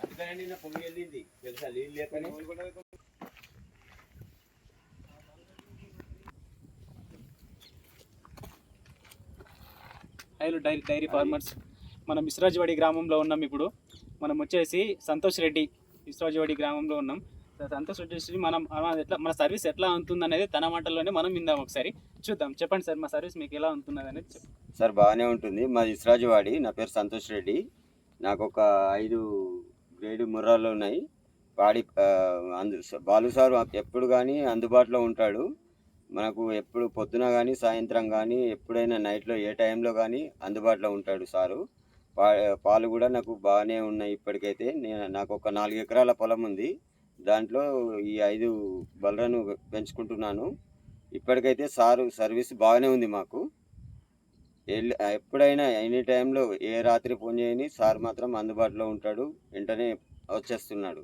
అందుకనే నిన్న పొంగి వెళ్ళింది తెలుసా నీళ్ళు లేకనే హైలు డైరీ డైరీ ఫార్మర్స్. మనం ఇస్రాజ్వాడి గ్రామంలో ఉన్నాం ఇప్పుడు. మనం వచ్చేసి సంతోష్ రెడ్డి ఇస్రాజ్వాడి గ్రామంలో ఉన్నాం. సో సంతోష్ మనం ఎట్లా మన సర్వీస్ ఎట్లా ఉంటుంది అనేది తన మాటల్లోనే మనం విందాం ఒకసారి. చూద్దాం చెప్పండి సార్ మా సర్వీస్ మీకు ఎలా ఉంటున్నది అనేది సార్ బాగానే ఉంటుంది. మాది ఇస్రాజువాడి నా పేరు సంతోష్ రెడ్డి. నాకు ఒక ఐదు గ్రేడ్ ముర్రాలు ఉన్నాయి. వాడి అందు బాలు సార్ ఎప్పుడు కానీ అందుబాటులో ఉంటాడు. మనకు ఎప్పుడు పొద్దున కానీ సాయంత్రం కానీ ఎప్పుడైనా నైట్లో ఏ టైంలో కానీ అందుబాటులో ఉంటాడు సారు. పాలు కూడా నాకు బాగానే ఉన్నాయి ఇప్పటికైతే. నేను నాకు ఒక నాలుగు ఎకరాల పొలం ఉంది. దాంట్లో ఈ ఐదు బలరను పెంచుకుంటున్నాను. ఇప్పటికైతే సారు సర్వీస్ బాగానే ఉంది మాకు. ఎప్పుడైనా ఎనీ టైంలో ఏ రాత్రి ఫోన్ చేయని సార్ మాత్రం అందుబాటులో ఉంటాడు. వెంటనే వచ్చేస్తున్నాడు.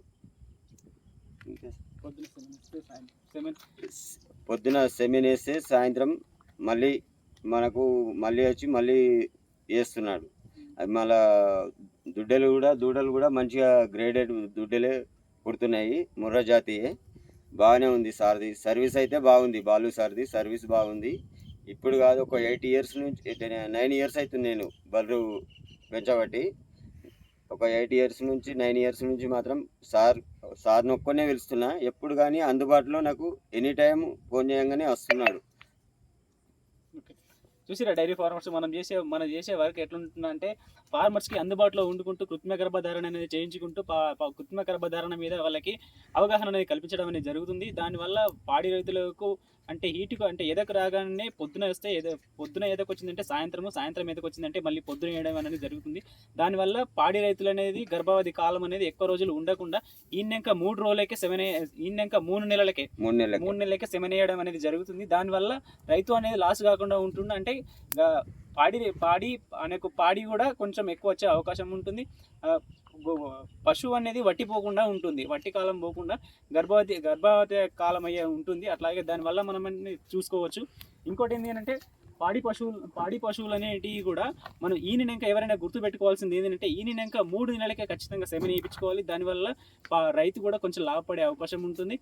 పొద్దున సెమిన్ వేస్తే సాయంత్రం మళ్ళీ మనకు మళ్ళీ వచ్చి మళ్ళీ వేస్తున్నాడు. అది మళ్ళా దుడ్డలు కూడా దూడలు కూడా మంచిగా గ్రేడెడ్ దుడ్డలే పుడుతున్నాయి. ముర్ర జాతియే బాగానే ఉంది సార్ది. సర్వీస్ అయితే బాగుంది. బాలు సార్ది సర్వీస్ బాగుంది. ఇప్పుడు కాదు ఒక ఎయిట్ ఇయర్స్ నుంచి నైన్ ఇయర్స్ అవుతుంది నేను బర్రు పెంచబట్టి. ఒక ఎయిట్ ఇయర్స్ నుంచి నైన్ ఇయర్స్ నుంచి మాత్రం సార్ సార్ నొక్కనే పిలుస్తున్నా. ఎప్పుడు కానీ అందుబాటులో నాకు ఎనీ టైం ఫోన్ చేయగానే వస్తున్నాడు. చూసిరా డైరీ ఫార్మర్స్ మనం చేసే మనం చేసే వర్క్ ఎట్లుంటుందంటే ఫార్మర్స్కి అందుబాటులో ఉండుకుంటూ కృత్రిమ గర్భధారణ అనేది చేయించుకుంటూ పా- కృత్రిమ గర్భధారణ మీద వాళ్ళకి అవగాహన అనేది కల్పించడం అనేది జరుగుతుంది. దానివల్ల పాడి రైతులకు అంటే హీట్కు అంటే ఎదకు రాగానే పొద్దున వస్తే ఎద పొద్దున ఎదకు వచ్చిందంటే సాయంత్రము సాయంత్రం ఎదకు వచ్చిందంటే మళ్ళీ పొద్దున వేయడం అనేది జరుగుతుంది. దానివల్ల పాడి రైతులు అనేది గర్భవతి కాలం అనేది ఎక్కువ రోజులు ఉండకుండా ఈయనక మూడు రోజులకే సెవెన్ ఈయనక మూడు నెలలకే మూడు నెలలకి. మూడు నెలలకే సెమెన్ వేయడం అనేది జరుగుతుంది. దానివల్ల రైతు అనేది లాస్ కాకుండా ఉంటుంది అంటే పాడి పాడి అనేక పాడి కూడా కొంచెం ఎక్కువ వచ్చే అవకాశం ఉంటుంది. పశువు అనేది వట్టిపోకుండా ఉంటుంది. వట్టి కాలం పోకుండా గర్భవతి గర్భవతి కాలం అయ్యే ఉంటుంది. అట్లాగే దానివల్ల మనం చూసుకోవచ్చు. ఇంకోటి ఏంటి అంటే పాడి పశువులు పాడి పశువులు అనేటివి కూడా మనం ఈనినాక ఎవరైనా గుర్తుపెట్టుకోవాల్సింది ఏంటంటే ఈనినాక మూడు నెలలకే ఖచ్చితంగా సెమెన్ వేయించుకోవాలి. దానివల్ల రైతు కూడా కొంచెం లాభపడే అవకాశం ఉంటుంది.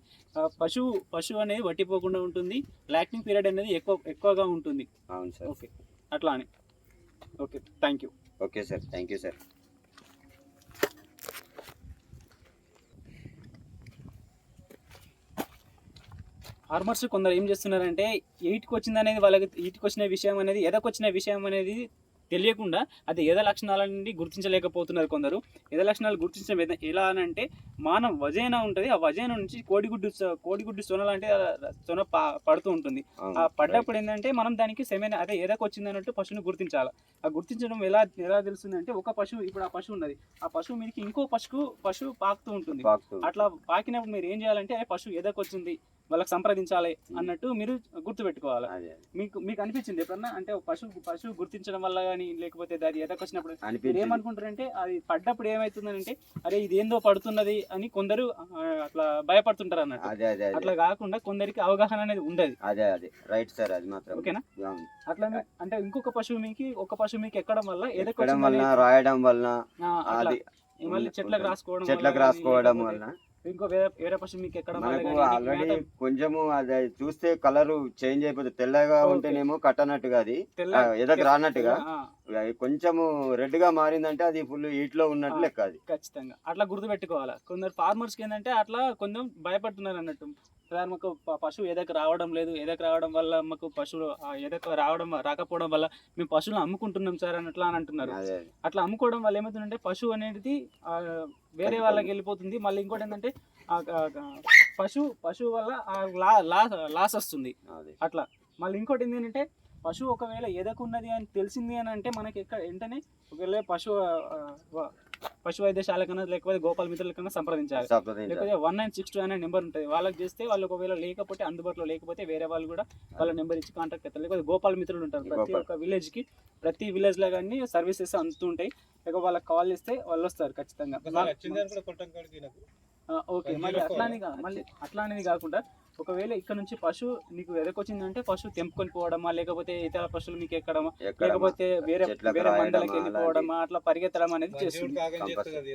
పశువు పశువు అనేది వట్టిపోకుండా ఉంటుంది. లాక్టింగ్ పీరియడ్ అనేది ఎక్కువ ఎక్కువగా ఉంటుంది. అవును సార్. ఓకే. అట్లా అని okay. Thank you okay sir. Thank you sir. Farmers కొందరు ఏం చేస్తున్నారంటే ఎయిట్కి వచ్చింది అనేది వాళ్ళకి ఎయిట్కి వచ్చిన విషయం అనేది ఎదకొచ్చిన విషయం అనేది తెలియకుండా అది ఎద లక్షణాల నుండి గుర్తించలేకపోతున్నారు కొందరు. ఎద లక్షణాలు గుర్తించడం ఎలా అని అంటే మానవ వజైన ఉంటుంది ఆ వజైన నుంచి కోడిగుడ్డు కోడిగుడ్డు సొన లాంటి ఆ సొన ప- పడుతూ ఉంటుంది. ఆ. పడ్డప్పుడు ఏంటంటే మనం దానికి సెమెన్ అదే ఎదకు వచ్చింది అన్నట్టు పశువుని గుర్తించాలి. ఆ గుర్తించడం ఎలా ఎలా తెలుస్తుందంటే ఒక పశువు ఇప్పుడు ఆ పశువు ఉన్నది. ఆ పశువు మీదకి ఇంకో పశువు పశువు పాకుతూ ఉంటుంది. అట్లా పాకినప్పుడు మీరు ఏం చేయాలంటే "ఏ, పశువు ఎదకొచ్చింది వాళ్ళకి సంప్రదించాలి అన్నట్టు మీరు గుర్తుపెట్టుకోవాలి. మీకు మీకు అనిపించింది ఎప్పుడన్నా? అంటే పశువు పశువు గుర్తించడం వల్ల కానీ లేకపోతే అది ఎదకొచ్చినప్పుడు ఏమనుకుంటారంటే అది పడ్డప్పుడు ఏమవుతుందంటే అరే ఇది ఏందో పడుతున్నది అని కొందరు అట్లా భయపడుతుంటారు అన్నట్టు. అట్లా కాకుండా కొందరికి అవగాహన అనేది ఉండదు. అదే అదే. రైట్ సార్ అది మాత్రం. ఓకేనా. అట్లా అంటే ఇంకొక పశువు మీకు ఒక పశువు మీకు ఎక్కడం వల్ల అనేది- రాయడం అది మళ్ళీ చెట్లకు రాసుకోవడం వల్ల చెట్లకు రాసుకోవడం వలన ఇంకో వేరే వేరే మీకు ఎక్కడం మనకు ఆల్రెడీ కొంచెము అది చూస్తే కలర్ చేంజ్ అయిపోతుంది తెల్లగా. ఉంటేనేమో కట్టనట్టుగా అది. ఎదకు రానట్టుగా. కొంచెము రెడ్గా మారిందంటే అది ఫుల్ హీట్లో ఉన్నట్టు. లెక్క అది. ఖచ్చితంగా. అట్లా గుర్తుపెట్టుకోవాలి? కొందరు ఫార్మర్స్కి ఏంటంటే అట్లా కొంచెం భయపడుతున్నారు అన్నట్టు. మాకు పశువు ఎదకు రావడం లేదు ఎదకు రావడం వల్ల మాకు పశువులు ఎదకు రావడం రాకపోవడం వల్ల మేము పశువులను అమ్ముకుంటున్నాం సార్ అని అట్లా అని అంటున్నారు. అట్లా అమ్ముకోవడం వల్ల ఏమవుతుందంటే పశువు అనేది వేరే వాళ్ళకి వెళ్ళిపోతుంది. మళ్ళీ ఇంకోటి ఏంటంటే పశువు పశువు వల్ల లాస్ వస్తుంది. అదే. అట్లా. మళ్ళీ ఇంకోటి ఏంటి అంటే పశువు ఒకవేళ ఎదకున్నది అని తెలిసింది అని అంటే మనకి ఎక్కడ వెంటనే ఒకవేళ పశువు పశు వైద్యశాలకన్నా లేకపోతే గోపాల మిత్రులకన్నా సంప్రదించాలి. సంప్రదించాలి. లేకపోతే వన్ నైన్ సిక్స్ టూ అనే నెంబర్ ఉంటుంది. వాళ్ళకి చేస్తే వాళ్ళు ఒకవేళ లేకపోతే అందుబాటులో లేకపోతే వేరే వాళ్ళు కూడా వాళ్ళ నెంబర్ ఇచ్చి కాంటాక్ట్ అవుతారు లేకపోతే గోపాల మిత్రులు ఉంటారు. ప్రతి. ఒక్క విలేజ్కి ప్రతి విలేజ్లో కానీ సర్వీసెస్ అందుతుంటాయి లేకపోతే వాళ్ళకి కాల్ చేస్తే వాళ్ళు వస్తారు ఖచ్చితంగా. ఓకే. మళ్ళీ జీరో అట్లా అని కా- మళ్ళీ అట్లా అనేది కాకుండా ఒకవేళ ఇక్కడ నుంచి పశువు నీకు ఎదకొచ్చిందంటే పశువు తెంపుకొని పోవడమా లేకపోతే ఇతర పశువులు మీకు ఎక్కడమా ఎక్కడ లేకపోతే వేరే వేరే మందలకి వెళ్ళిపోవడమా అట్లా పరిగెత్తడం అనేది చేస్తుంది.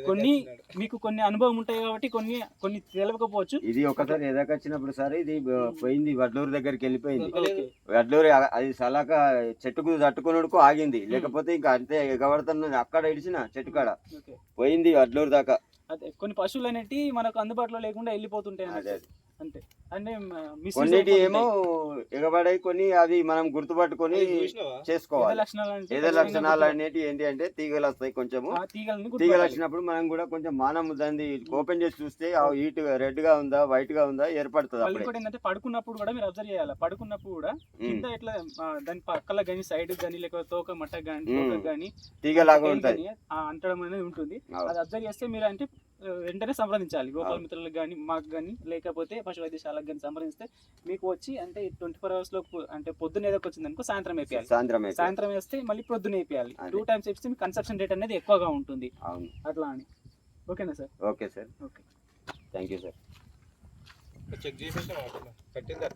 కొన్ని మీకు కొన్ని అనుభవం ఉంటాయి కాబట్టి కొన్ని కొన్ని తెలియకపోవచ్చు ఇది ఒకసారి ఎదకొచ్చినప్పుడు సార్ ఇది పోయింది వడ్లూరు దగ్గరికి వెళ్ళిపోయింది. వడ్లూరు అది సలాక చెట్టుకు తట్టుకున్నడుకు ఆగింది. లేకపోతే ఇంకా అంతే ఎగబడుతున్నది అక్కడ ఇడిచిన చెట్టు కాడ. పోయింది వడ్లూరు దాకా. అదే కొన్ని పశువులు అనేటి మనకు అందుబాటులో లేకుండా వెళ్ళిపోతుంటాయి అదే. అంతే. అంటే మిస్ కొన్నిటి ఏమో ఎగబడాయి కొన్ని అవి మనం గుర్తుపట్టుకొని చేసుకోవాలి. లక్షణాలు అంటే ఏదో లక్షణాలు అనేటి ఏంటి అంటే తీగలు వస్తాయి కొంచెము. ఆ తీగలని తీగలు. వచ్చినప్పుడు మనం కూడా కొంచెం మానం దాన్ని ఓపెన్ చేసి చూస్తే ఆ హీట్ రెడ్గా ఉందా వైట్గా ఉందా ఏర్పడుతుంది అప్పుడే. ఏంటంటే పడుకున్నప్పుడు కూడా మీరు అబ్జర్వ్ చేయాలి. పడుకున్నప్పుడు కూడా. కింద ఇట్లా ఆ, దాని పక్కల కానీ సైడ్ కానీ లేకపోతే తోక మట్ట కానీ కానీ తీగలాగా ఉంటాయి. అంటడం అనేది ఉంటుంది. అది అబ్జర్వ్ చేస్తే మీరు అంటే వెంటనే సంప్రదించాలి. గోపాల మిత్రులకు కానీ మాకు కానీ లేకపోతే పశు వైద్యశాలకు కానీ సంప్రదిస్తే మీకు వచ్చి అంటే ట్వంటీ ఫోర్ అవర్స్లో అంటే పొద్దున్న ఏదో వచ్చింది అనుకో సాయంత్రం వేపియాలి. సాయంత్రం సాయంత్రం వేస్తే మళ్ళీ పొద్దున్న వేపియాలి. అదే. టూ టైమ్స్ వేస్తే మీకు కన్సప్షన్ రేట్ అనేది ఎక్కువగా ఉంటుంది. అవును. అట్లా అని. ఓకేనా sir? Okay sir. Okay. Thank you sir. Check చేసేసాం కట్టిందా?